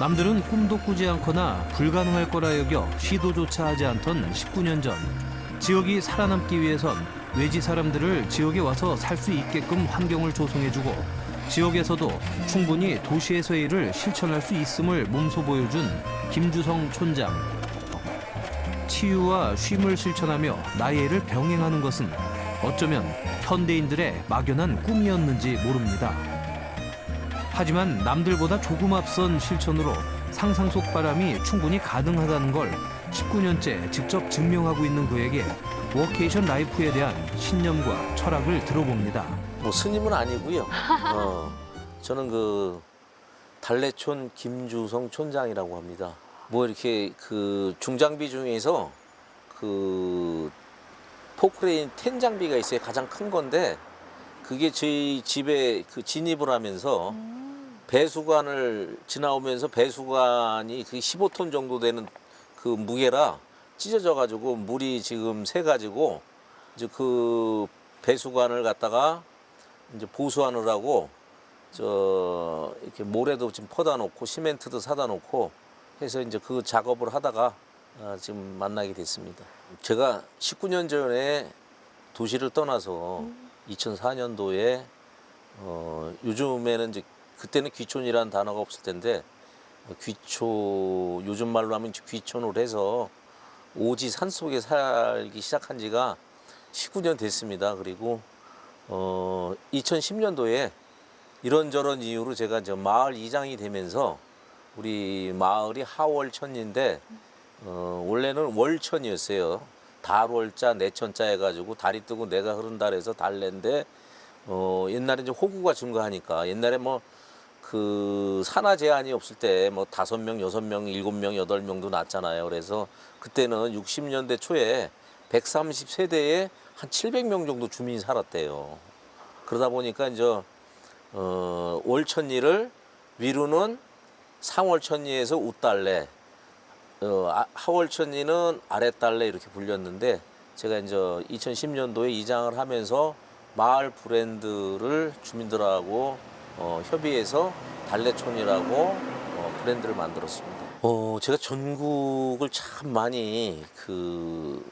남들은 꿈도 꾸지 않거나 불가능할 거라 여겨 시도조차 하지 않던 19년 전 지역이 살아남기 위해선 외지 사람들을 지역에 와서 살 수 있게끔 환경을 조성해주고 지역에서도 충분히 도시에서의 일을 실천할 수 있음을 몸소 보여준 김주성 촌장. 치유와 쉼을 실천하며 일을 병행하는 것은 어쩌면 현대인들의 막연한 꿈이었는지 모릅니다. 하지만 남들보다 조금 앞선 실천으로 상상 속 바람이 충분히 가능하다는 걸 19년째 직접 증명하고 있는 그에게 워케이션 라이프에 대한 신념과 철학을 들어봅니다. 뭐 스님은 아니고요. 어, 저는 그 달래촌 김주성 촌장이라고 합니다. 뭐 이렇게 그 중장비 중에서 그 포크레인 텐 장비가 있어요. 가장 큰 건데 그게 저희 집에 그 진입을 하면서 배수관을 지나오면서 배수관이 그 15톤 정도 되는 그 무게라 찢어져 가지고 물이 지금 새 가지고 이제 그 배수관을 갖다가 이제 보수하느라고 저 이렇게 모래도 지금 퍼다 놓고 시멘트도 사다 놓고 해서 이제 그 작업을 하다가 아, 지금 만나게 됐습니다. 제가 19년 전에 도시를 떠나서 2004년도에 어, 요즘에는 이제 그때는 귀촌이라는 단어가 없을 텐데 어, 귀촌 요즘 말로 하면 귀촌을 해서 오지 산 속에 살기 시작한 지가 19년 됐습니다. 그리고 어, 2010년도에 이런저런 이유로 제가 이제 마을 이장이 되면서 우리 마을이 하월천인데 어, 원래는 월천이었어요. 달월자, 내천자 해가지고 달이 뜨고 내가 흐른다 해서 달래인데 어, 옛날에 이제 호구가 증가하니까 옛날에 뭐 그 산하 제한이 없을 때 뭐 다섯 명, 여섯 명, 일곱 명, 여덟 명도 났잖아요. 그래서 그때는 60년대 초에 130세대에 한 700명 정도 주민이 살았대요. 그러다 보니까 이제 어, 월천리를 위로는 상월천리에서 웃달래, 어, 아- 하월천리는 아랫달래 이렇게 불렸는데 제가 이제 2010년도에 이장을 하면서 마을 브랜드를 주민들하고 어, 협의해서 달래촌이라고 어, 브랜드를 만들었습니다. 어, 제가 전국을 참 많이 그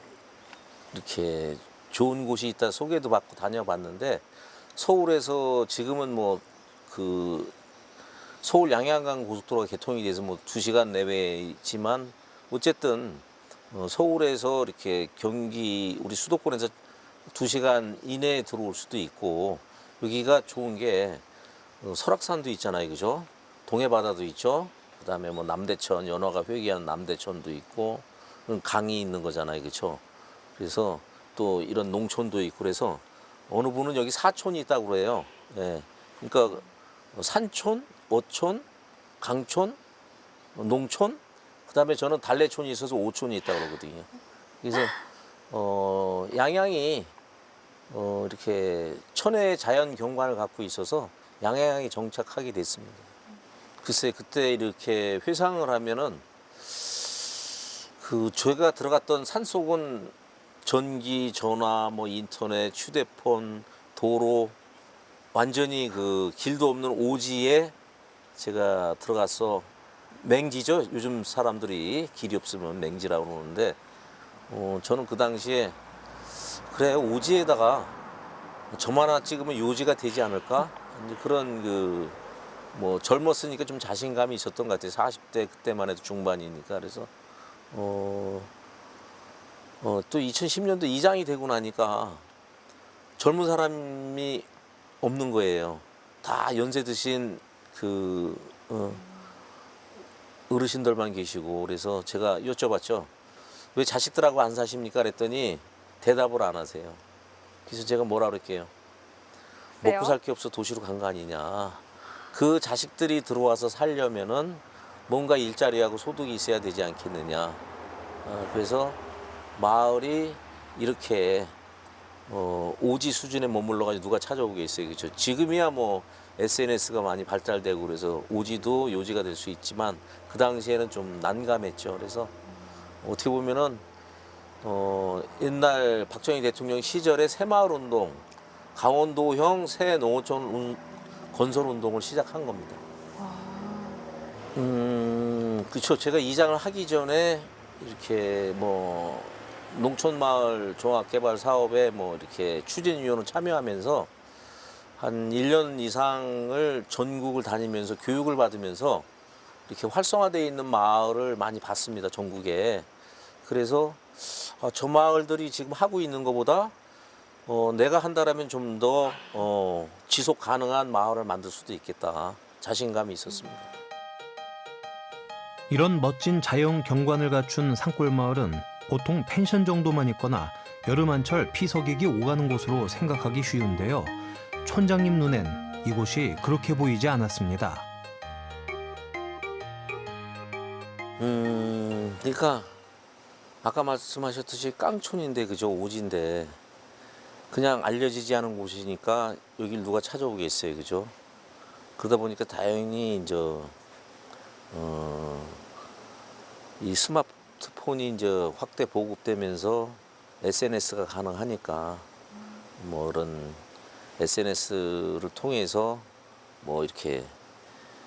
이렇게 좋은 곳이 있다 소개도 받고 다녀봤는데 서울에서 지금은 뭐 그 서울 양양간 고속도로가 개통이 돼서 뭐 두 시간 내외지만 어쨌든 어, 서울에서 이렇게 경기 우리 수도권에서 두 시간 이내에 들어올 수도 있고 여기가 좋은 게 어, 설악산도 있잖아요, 그죠? 동해바다도 있죠. 그다음에 뭐 남대천 연화가 회귀한 남대천도 있고 강이 있는 거잖아요, 그렇죠? 그래서 또 이런 농촌도 있고 그래서 어느 분은 여기 사촌이 있다고 그래요. 예. 그러니까 산촌, 어촌, 강촌, 농촌, 그다음에 저는 달래촌이 있어서 오촌이 있다고 그러거든요. 그래서 어 양양이 어 이렇게 천혜의 자연 경관을 갖고 있어서 양양에 정착하게 됐습니다. 글쎄 그때 이렇게 회상을 하면은 그 저희가 들어갔던 산속은 전기, 전화, 뭐 인터넷, 휴대폰, 도로 완전히 그 길도 없는 오지에 제가 들어가서 맹지죠. 요즘 사람들이 길이 없으면 맹지라고 그러는데 어, 저는 그 당시에 그래 오지에다가 점 하나 찍으면 요지가 되지 않을까 그런 그 뭐 젊었으니까 좀 자신감이 있었던 것 같아요. 40대 그때만 해도 중반이니까 그래서 어, 어, 또 2010년도 이장이 되고 나니까 젊은 사람이 없는 거예요. 다 연세 드신 그 어, 어르신들만 계시고 그래서 제가 여쭤봤죠. 왜 자식들하고 안 사십니까? 그랬더니 대답을 안 하세요. 그래서 제가 뭐라 그럴게요. 왜요? 먹고 살 게 없어 도시로 간 거 아니냐. 그 자식들이 들어와서 살려면은 뭔가 일자리하고 소득이 있어야 되지 않겠느냐. 어, 그래서 마을이 이렇게 어, 오지 수준에 머물러 가지고 누가 찾아오겠어요. 그렇죠? 지금이야 뭐 SNS가 많이 발달되고 그래서 오지도 요지가 될 수 있지만 그 당시에는 좀 난감했죠. 그래서 어떻게 보면은 어, 옛날 박정희 대통령 시절에 새마을 운동, 강원도형 새 농어촌 운- 건설 운동을 시작한 겁니다. 음, 그렇죠. 제가 이장을 하기 전에 이렇게 뭐 농촌 마을 종합 개발 사업에 뭐 이렇게 추진위원으로 참여하면서 한 1년 이상을 전국을 다니면서 교육을 받으면서 이렇게 활성화되어 있는 마을을 많이 봤습니다. 전국에. 그래서 아, 저 마을들이 지금 하고 있는 것보다 어, 내가 한다라면 좀 더 어, 지속 가능한 마을을 만들 수도 있겠다. 자신감이 있었습니다. 이런 멋진 자연 경관을 갖춘 산골 마을은 보통 펜션 정도만 있거나 여름 한철 피서객이 오가는 곳으로 생각하기 쉬운데요. 촌장님 눈엔 이곳이 그렇게 보이지 않았습니다. 음, 그러니까 아까 말씀하셨듯이 깡촌인데 그죠 오지인데 그냥 알려지지 않은 곳이니까 여길 누가 찾아오겠어요, 그죠? 그러다 보니까 다행히 이제 어, 이 스마트폰이 이제 확대 보급되면서 SNS가 가능하니까 뭐 이런 SNS를 통해서 뭐 이렇게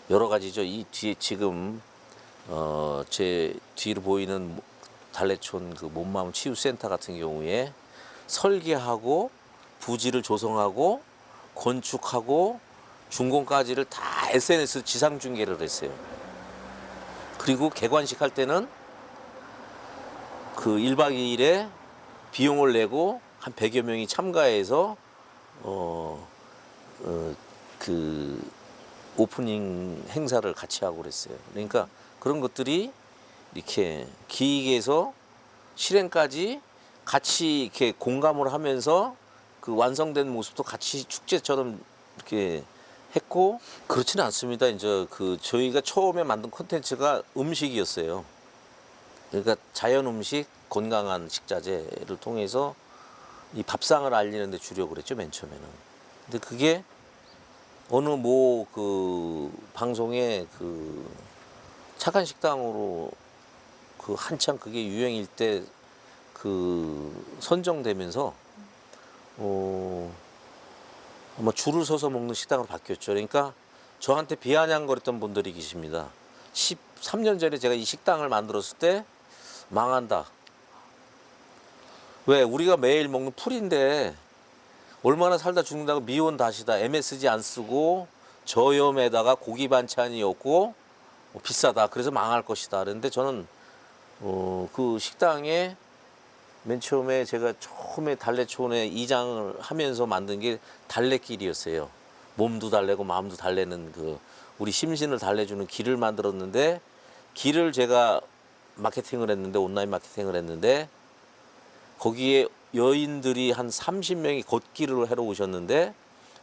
여러 가지죠. 이 뒤에 지금 어, 제 뒤로 보이는 달래촌 그 몸마음 치유센터 같은 경우에 설계하고 부지를 조성하고 건축하고 준공까지를 다 SNS 지상 중계를 했어요. 그리고 개관식 할 때는 그 1박 2일에 비용을 내고 한 100여 명이 참가해서 어, 어, 그 오프닝 행사를 같이 하고 그랬어요. 그러니까 그런 것들이 이렇게 기획에서 실행까지 같이 이렇게 공감을 하면서 그 완성된 모습도 같이 축제처럼 이렇게 했고 그렇지는 않습니다. 이제 그 저희가 처음에 만든 콘텐츠가 음식이었어요. 그러니까 자연 음식, 건강한 식자재를 통해서 이 밥상을 알리는 데 주력을 했죠 맨 처음에는. 근데 그게 어느 뭐 그 방송에 그 착한 식당으로 그 한창 그게 유행일 때 그 선정되면서 어 아마 줄을 서서 먹는 식당으로 바뀌었죠. 그러니까 저한테 비아냥거렸던 분들이 계십니다. 13년 전에 제가 이 식당을 만들었을 때 망한다. 왜 우리가 매일 먹는 풀인데 얼마나 살다 죽는다고 미온 다시다 MSG 안 쓰고 저염에다가 고기 반찬이 없고 뭐 비싸다 그래서 망할 것이다 그런데 저는 어, 그 식당에 맨 처음에 제가 처음에 달래촌에 이장을 하면서 만든 게 달래길이었어요 몸도 달래고 마음도 달래는 그 우리 심신을 달래주는 길을 만들었는데 길을 제가 마케팅을 했는데 온라인 마케팅을 했는데 거기에 여인들이 한 30명이 걷기를 하러 오셨는데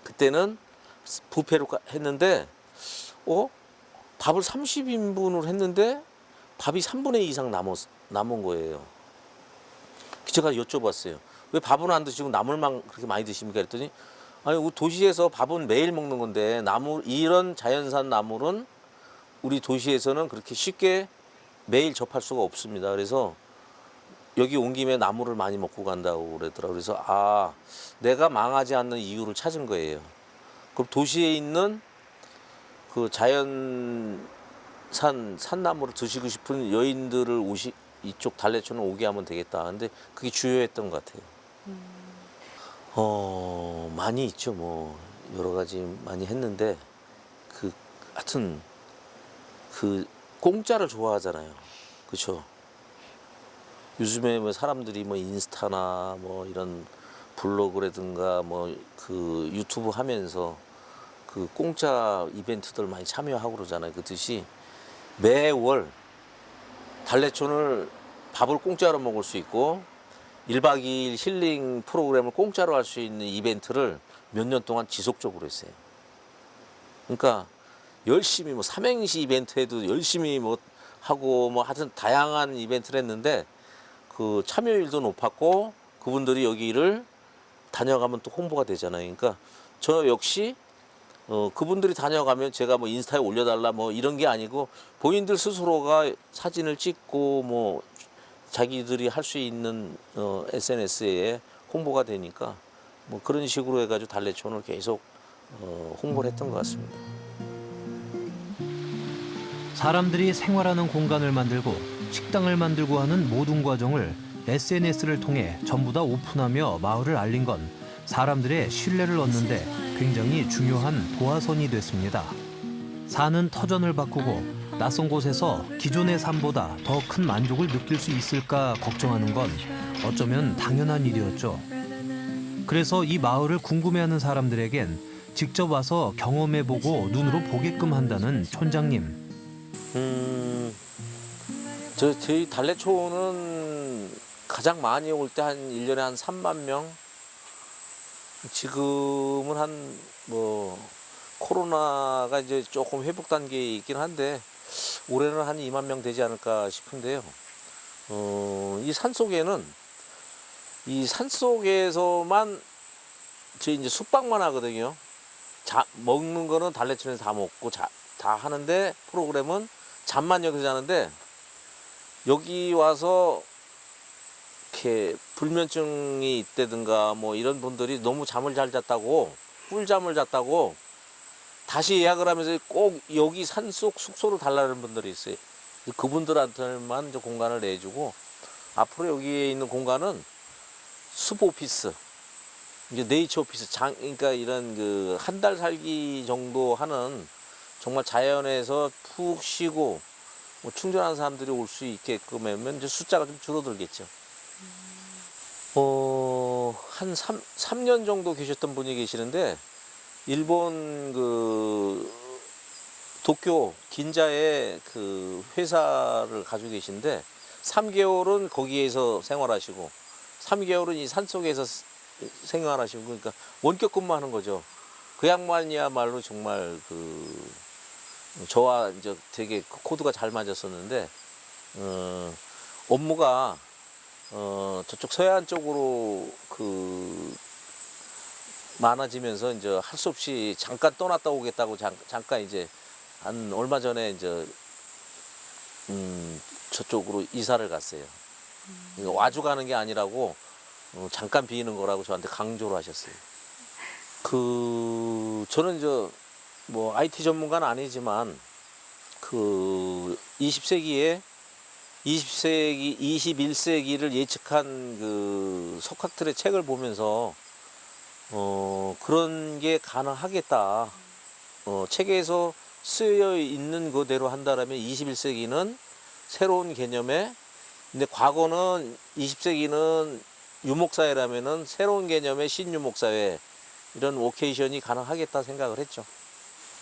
그때는 부페로 가- 했는데 어 밥을 30인분을 했는데 밥이 3분의 2 이상 남았, 남은 거예요. 제가 여쭤봤어요. 왜 밥은 안 드시고 나물만 그렇게 많이 드십니까? 그랬더니 아니 도시에서 밥은 매일 먹는 건데 나물 이런 자연산 나물은 우리 도시에서는 그렇게 쉽게 매일 접할 수가 없습니다. 그래서 여기 온 김에 나물을 많이 먹고 간다고 그러더라고요. 그래서 아, 내가 망하지 않는 이유를 찾은 거예요. 그럼 도시에 있는 그 자연산 산나물을 드시고 싶은 여인들을 오시 이쪽 달래촌을 오게 하면 되겠다. 근데 그게 주요했던 것 같아요. 어, 많이 있죠. 뭐 여러 가지 많이 했는데 그 하여튼 그 공짜를 좋아하잖아요. 그렇죠? 요즘에 뭐 사람들이 뭐 인스타나 뭐 이런 블로그라든가 뭐 그 유튜브 하면서 그 공짜 이벤트들 많이 참여하고 그러잖아요. 그 듯이 매월 달래촌을 밥을 공짜로 먹을 수 있고 1박 2일 힐링 프로그램을 공짜로 할 수 있는 이벤트를 몇 년 동안 지속적으로 했어요. 그러니까 열심히 뭐 삼행시 이벤트 해도 열심히 뭐 하고 뭐 하여튼 다양한 이벤트를 했는데 그 참여율도 높았고 그분들이 여기를 다녀가면 또 홍보가 되잖아요. 그러니까 저 역시 어 그분들이 다녀가면 제가 뭐 인스타에 올려달라 뭐 이런 게 아니고 본인들 스스로가 사진을 찍고 뭐 자기들이 할 수 있는 어 SNS에 홍보가 되니까 뭐 그런 식으로 해가지고 달래촌을 계속 어 홍보를 했던 것 같습니다. 사람들이 생활하는 공간을 만들고 식당을 만들고 하는 모든 과정을 SNS를 통해 전부 다 오픈하며 마을을 알린 건 사람들의 신뢰를 얻는데 굉장히 중요한 도화선이 됐습니다. 사는 터전을 바꾸고 낯선 곳에서 기존의 삶보다 더 큰 만족을 느낄 수 있을까 걱정하는 건 어쩌면 당연한 일이었죠. 그래서 이 마을을 궁금해하는 사람들에겐 직접 와서 경험해보고 눈으로 보게끔 한다는 촌장님. 음, 저, 저희 달래촌은 가장 많이 올 때 한 일년에한 3만 명? 지금은 한, 뭐, 코로나가 이제 조금 회복 단계에 있긴 한데, 올해는 한 2만 명 되지 않을까 싶은데요. 어, 이 산 속에는, 이 산 속에서만 저희 이제 숙박만 하거든요. 자, 먹는 거는 달래촌에서 다 먹고 자, 다 하는데 프로그램은 잠만 여기서 자는데 여기 와서 이렇게 불면증이 있다든가 뭐 이런 분들이 너무 잠을 잘 잤다고 꿀잠을 잤다고 다시 예약을 하면서 꼭 여기 산속 숙소를 달라는 분들이 있어요. 그분들한테만 공간을 내주고 앞으로 여기에 있는 공간은 숲 오피스 이제 네이처 오피스 장 그러니까 이런 그 한 달 살기 정도 하는 정말 자연에서 푹 쉬고 뭐 충전하는 사람들이 올 수 있게끔 하면 이제 숫자가 좀 줄어들겠죠. 어, 한 3, 삼년 정도 계셨던 분이 계시는데 일본 그 도쿄 긴자에 그 회사를 가지고 계신데 3개월은 거기에서 생활하시고 3개월은 이 산속에서 생활하시고 그러니까 원격 근무하는 거죠. 그 양반이야말로 정말 그 저와 이제 되게 그 코드가 잘 맞았었는데 어, 업무가 어, 저쪽 서해안 쪽으로 그 많아지면서 이제 할 수 없이 잠깐 떠났다 오겠다고 잠, 잠깐 이제 한 얼마 전에 이제 음, 저쪽으로 이사를 갔어요. 이거 와주 가는 게 아니라고 어, 잠깐 비는 거라고 저한테 강조를 하셨어요. 그 저는 저뭐 IT 전문가는 아니지만 그 20세기에 20세기, 21세기를 예측한 그 석학들의 책을 보면서 어 그런 게 가능하겠다. 어 책에서 쓰여 있는 그대로 한다라면 21세기는 새로운 개념에 근데 과거는 20세기는 유목사회라면은 새로운 개념의 신유목사회 이런 오케이션이 가능하겠다 생각을 했죠.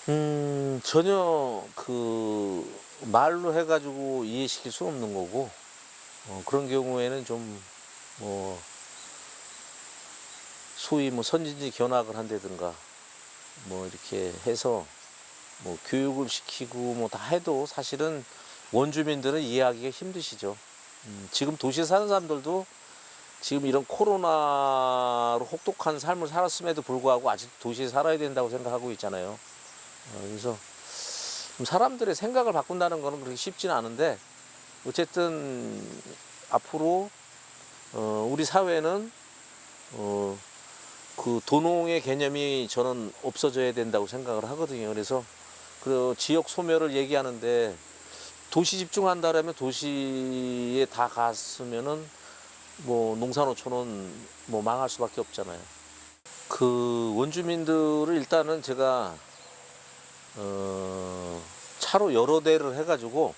음, 전혀 그 말로 해가지고 이해시킬 수 없는 거고 어, 그런 경우에는 좀뭐 소위 뭐 선진지 견학을 한다든가 뭐 이렇게 해서 뭐 교육을 시키고 뭐 다 해도 사실은 원주민들은 이해하기가 힘드시죠. 음, 지금 도시에 사는 사람들도 지금 이런 코로나로 혹독한 삶을 살았음에도 불구하고 아직 도시에 살아야 된다고 생각하고 있잖아요. 어, 그래서 좀 사람들의 생각을 바꾼다는 거는 그렇게 쉽지는 않은데 어쨌든 앞으로 어, 우리 사회는 어, 그 도농의 개념이 저는 없어져야 된다고 생각을 하거든요. 그래서 그 지역 소멸을 얘기하는데 도시 집중한다라면 도시에 다 갔으면은 뭐 농산호촌은 뭐 망할 수밖에 없잖아요. 그 원주민들을 일단은 제가 어, 차로 여러 대를 해가지고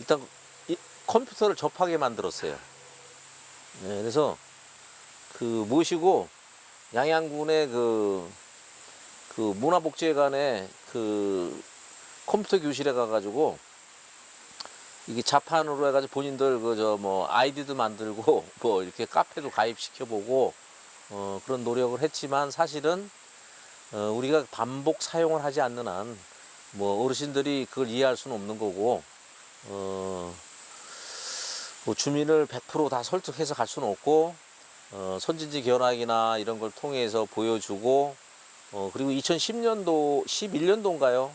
일단 이 컴퓨터를 접하게 만들었어요. 네, 그래서 그 모시고 양양군의 그, 그 문화복지회관에 그 컴퓨터 교실에 가가지고 이게 자판으로 해가지고 본인들 그 저 뭐 아이디도 만들고 뭐 이렇게 카페도 가입시켜보고 어, 그런 노력을 했지만 사실은 어, 우리가 반복 사용을 하지 않는 한 뭐 어르신들이 그걸 이해할 수는 없는 거고 어, 뭐 주민을 100%다 설득해서 갈 수는 없고 어, 선진지 견학이나 이런 걸 통해서 보여주고 어, 그리고 2010년도 11년도인가요?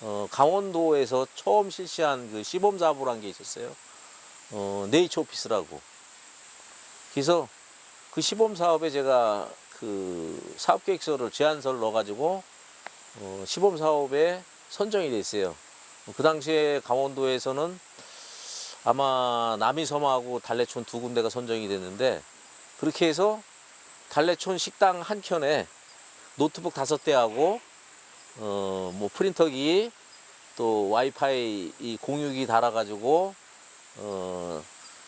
어, 강원도에서 처음 실시한 그 시범 사업을 게 있었어요. 어, 네이처 오피스라고. 그래서 그 시범 사업에 제가 그 사업 계획서를 제안서를 넣어가지고 어, 시범 사업에 선정이 됐어요. 그 당시에 강원도에서는 아마 남이섬하고 달래촌 두 군데가 선정이 됐는데 그렇게 해서 달래촌 식당 한 켠에 노트북 다섯 대하고 어 뭐 프린터기 또 와이파이 이 공유기 달아가지고 어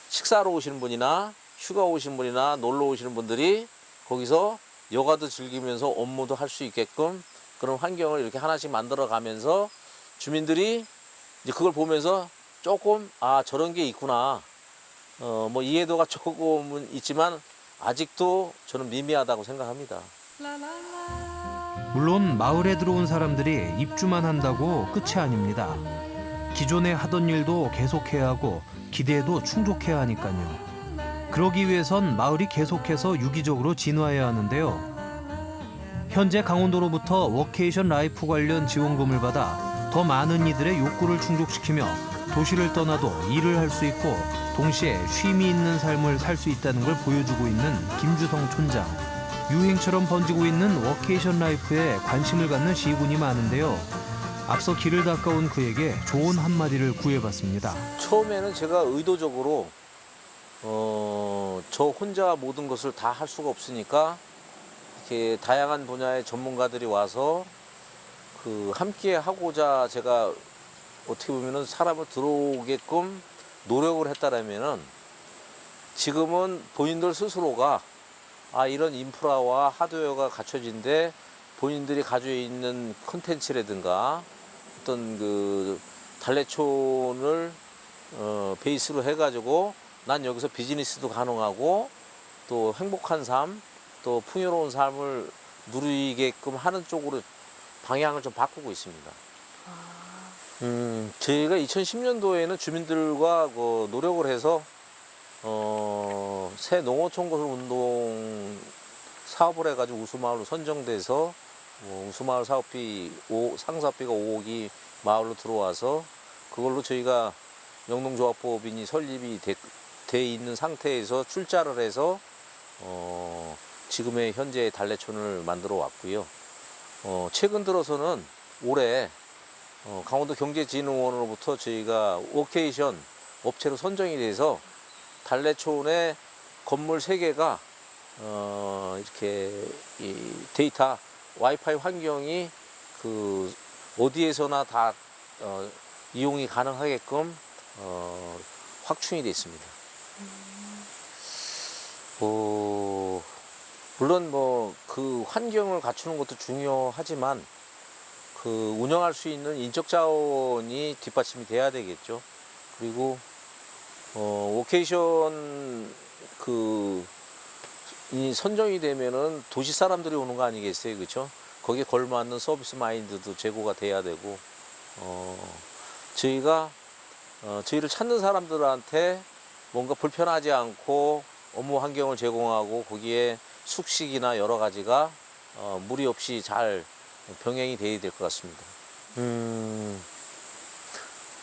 식사로 오시는 분이나 휴가 오신 분이나 놀러 오시는 분들이 거기서 여가도 즐기면서 업무도 할 수 있게끔 그런 환경을 이렇게 하나씩 만들어 가면서 주민들이 이제 그걸 보면서 조금 아 저런 게 있구나 어 뭐 이해도가 조금은 있지만 아직도 저는 미미하다고 생각합니다. 물론 마을에 들어온 사람들이 입주만 한다고 끝이 아닙니다. 기존에 하던 일도 계속해야 하고 기대에도 충족해야 하니까요. 그러기 위해선 마을이 계속해서 유기적으로 진화해야 하는데요. 현재 강원도로부터 워케이션 라이프 관련 지원금을 받아 더 많은 이들의 욕구를 충족시키며 도시를 떠나도 일을 할 수 있고 동시에 쉼이 있는 삶을 살 수 있다는 걸 보여주고 있는 김주성 촌장. 유행처럼 번지고 있는 워케이션 라이프에 관심을 갖는 시군이 많은데요. 앞서 길을 닦아온 그에게 좋은 한마디를 구해봤습니다. 처음에는 제가 의도적으로 어, 저 혼자 모든 것을 다 할 수가 없으니까 이렇게 다양한 분야의 전문가들이 와서 그 함께 하고자 제가 어떻게 보면은 사람을 들어오게끔 노력을 했다라면은 지금은 본인들 스스로가 아 이런 인프라와 하드웨어가 갖춰진데 본인들이 가지고 있는 컨텐츠라든가 어떤 그 달래촌을 어, 베이스로 해가지고 난 여기서 비즈니스도 가능하고 또 행복한 삶, 또 풍요로운 삶을 누리게끔 하는 쪽으로 방향을 좀 바꾸고 있습니다. 음, 저희가 2010년도에는 주민들과 그 노력을 해서 어, 새 농어촌 건설 운동 사업을 해가지고 우수마을로 선정돼서 뭐 우수마을 사업비 오, 상사비가 5억이 마을로 들어와서 그걸로 저희가 영농조합법인이 설립이 돼, 돼 있는 상태에서 출자를 해서 어, 지금의 현재 달래촌을 만들어 왔고요. 어, 최근 들어서는 올해 어, 강원도 경제진흥원으로부터 저희가 워케이션 업체로 선정이 돼서 달래촌의 건물 3개가 어, 이렇게 이 데이터 와이파이 환경이 그 어디에서나 다 어, 이용이 가능하게끔 어, 확충이 됐습니다. 어, 물론 뭐 그 환경을 갖추는 것도 중요하지만 그 운영할 수 있는 인적 자원이 뒷받침이 돼야 되겠죠. 그리고 어, 오케이션 그, 이 선정이 되면은 도시 사람들이 오는 거 아니겠어요. 그쵸? 거기에 걸맞는 서비스 마인드도 제고가 돼야 되고, 어, 저희가, 어, 저희를 찾는 사람들한테 뭔가 불편하지 않고 업무 환경을 제공하고 거기에 숙식이나 여러 가지가 어, 무리 없이 잘 병행이 돼야 될 것 같습니다. 음,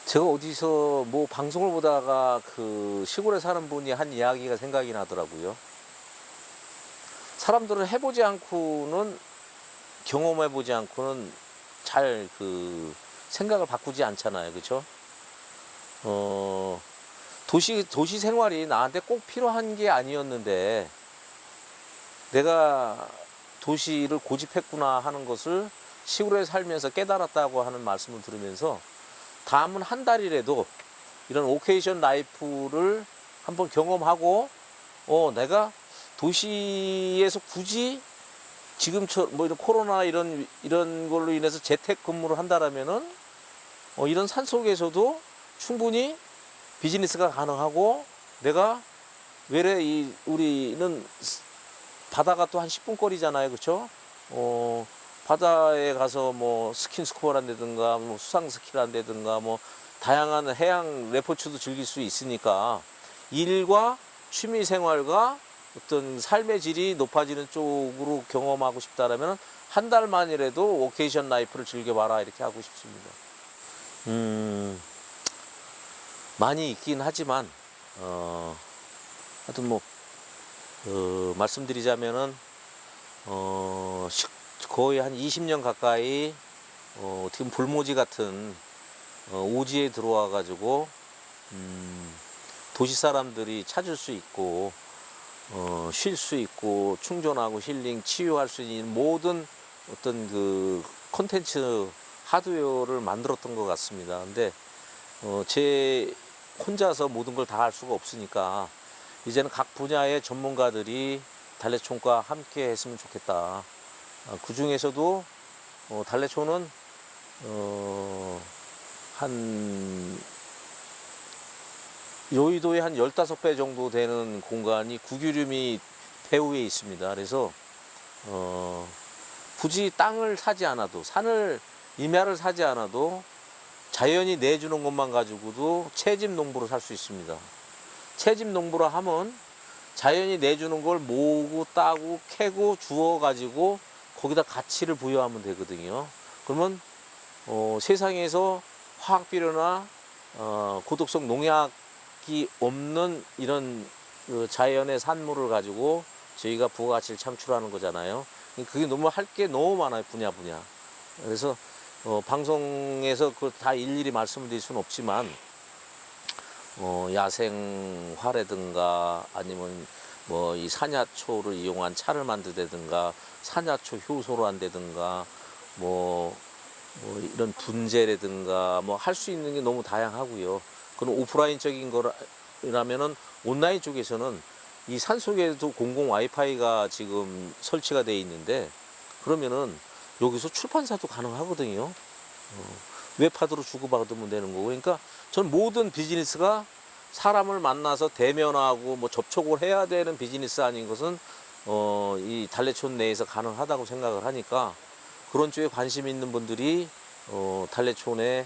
제가 어디서 뭐 방송을 보다가 그 시골에 사는 분이 한 이야기가 생각이 나더라고요. 사람들은 해보지 않고는 경험해보지 않고는 잘 그 생각을 바꾸지 않잖아요. 그렇죠? 어, 도시 도시 생활이 나한테 꼭 필요한 게 아니었는데 내가 도시를 고집했구나 하는 것을 시골에 살면서 깨달았다고 하는 말씀을 들으면서 다음은 한 달이라도 이런 오케이션 라이프를 한번 경험하고 어 내가 도시에서 굳이 지금처럼 뭐 이런 코로나 이런 이런 걸로 인해서 재택 근무를 한다라면은 어 이런 산 속에서도 충분히 비즈니스가 가능하고 내가 외래 이 우리는 바다가 또 한 10분 거리잖아요. 그렇죠? 어 바다에 가서 뭐 스킨스쿠버 한다든가 뭐 수상 스키를 한다든가 뭐 다양한 해양 레포츠도 즐길 수 있으니까 일과 취미 생활과 어떤 삶의 질이 높아지는 쪽으로 경험하고 싶다라면 한 달만이라도 오케이션 라이프를 즐겨봐라 이렇게 하고 싶습니다. 음 많이 있긴 하지만 어 하여튼 뭐 어, 말씀드리자면은 어, 식- 거의 한 20년 가까이 어, 보면 불모지 같은 어, 오지에 들어와 가지고 음, 도시 사람들이 찾을 수 있고 어, 쉴 수 있고 충전하고 힐링 치유할 수 있는 모든 어떤 그 콘텐츠 하드웨어를 만들었던 것 같습니다. 근데 어, 제 혼자서 모든 걸 다 할 수가 없으니까 이제는 각 분야의 전문가들이 달래촌과 함께 했으면 좋겠다. 그 중에서도 어, 달래촌은 어, 한 여의도의 한 15배 정도 되는 공간이 구규림이 배후에 있습니다. 그래서 어, 굳이 땅을 사지 않아도 산을 임야를 사지 않아도 자연이 내주는 것만 가지고도 채집 농부로 살 수 있습니다. 채집 농부라 하면 자연이 내주는 걸 모으고 따고 캐고 주워 가지고 거기다 가치를 부여하면 되거든요. 그러면 어, 세상에서 화학 비료나 어, 고독성 농약이 없는 이런 그 자연의 산물을 가지고 저희가 부가가치를 창출하는 거잖아요. 그게 너무 할 게 너무 많아요 분야 분야. 그래서 어, 방송에서 그걸 다 일일이 말씀을 드릴 수는 없지만 어, 야생화라든가 아니면 뭐 이 산야초를 이용한 차를 만들다든가 산야초 효소로 한다든가 뭐, 뭐 이런 분재라든가 뭐 할 수 있는 게 너무 다양하고요. 그런 오프라인적인 거라면은 온라인 쪽에서는 이 산속에도 공공 와이파이가 지금 설치가 돼 있는데 그러면은 여기서 출판사도 가능하거든요. 어, 웹하드로 주고받으면 되는 거고. 그러니까 전 모든 비즈니스가 사람을 만나서 대면하고 뭐 접촉을 해야 되는 비즈니스 아닌 것은 어, 이 달래촌 내에서 가능하다고 생각을 하니까 그런 쪽에 관심 있는 분들이 어, 달래촌에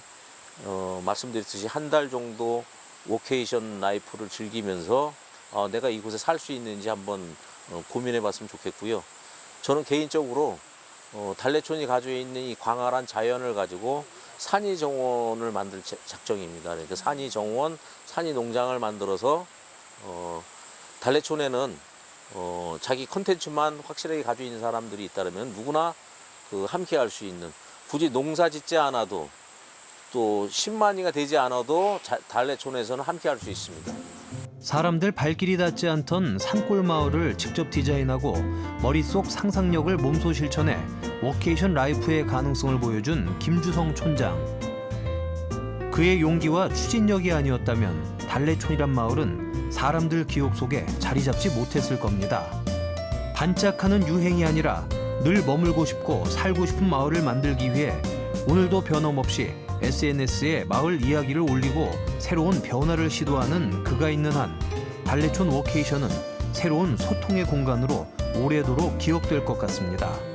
어, 말씀드렸듯이 한 달 정도 워케이션 라이프를 즐기면서 어, 내가 이곳에 살 수 있는지 한번 어, 고민해 봤으면 좋겠고요. 저는 개인적으로 어, 달래촌이 가지고 있는 이 광활한 자연을 가지고 산이 정원을 만들 자- 작정입니다. 그러니까 산이 정원, 산이 농장을 만들어서 어, 달래촌에는 어, 자기 컨텐츠만 확실하게 가지고 있는 사람들이 있다면 누구나 그 함께 할 수 있는 굳이 농사 짓지 않아도 또 10만이가 되지 않아도 자- 달래촌에서는 함께 할 수 있습니다. 사람들 발길이 닿지 않던 산골 마을을 직접 디자인하고 머릿속 상상력을 몸소 실천해 워케이션 라이프의 가능성을 보여준 김주성 촌장. 그의 용기와 추진력이 아니었다면 달래촌이란 마을은 사람들 기억 속에 자리 잡지 못했을 겁니다. 반짝하는 유행이 아니라 늘 머물고 싶고 살고 싶은 마을을 만들기 위해 오늘도 변함없이 SNS에 마을 이야기를 올리고 새로운 변화를 시도하는 그가 있는 한 달래촌 워케이션은 새로운 소통의 공간으로 오래도록 기억될 것 같습니다.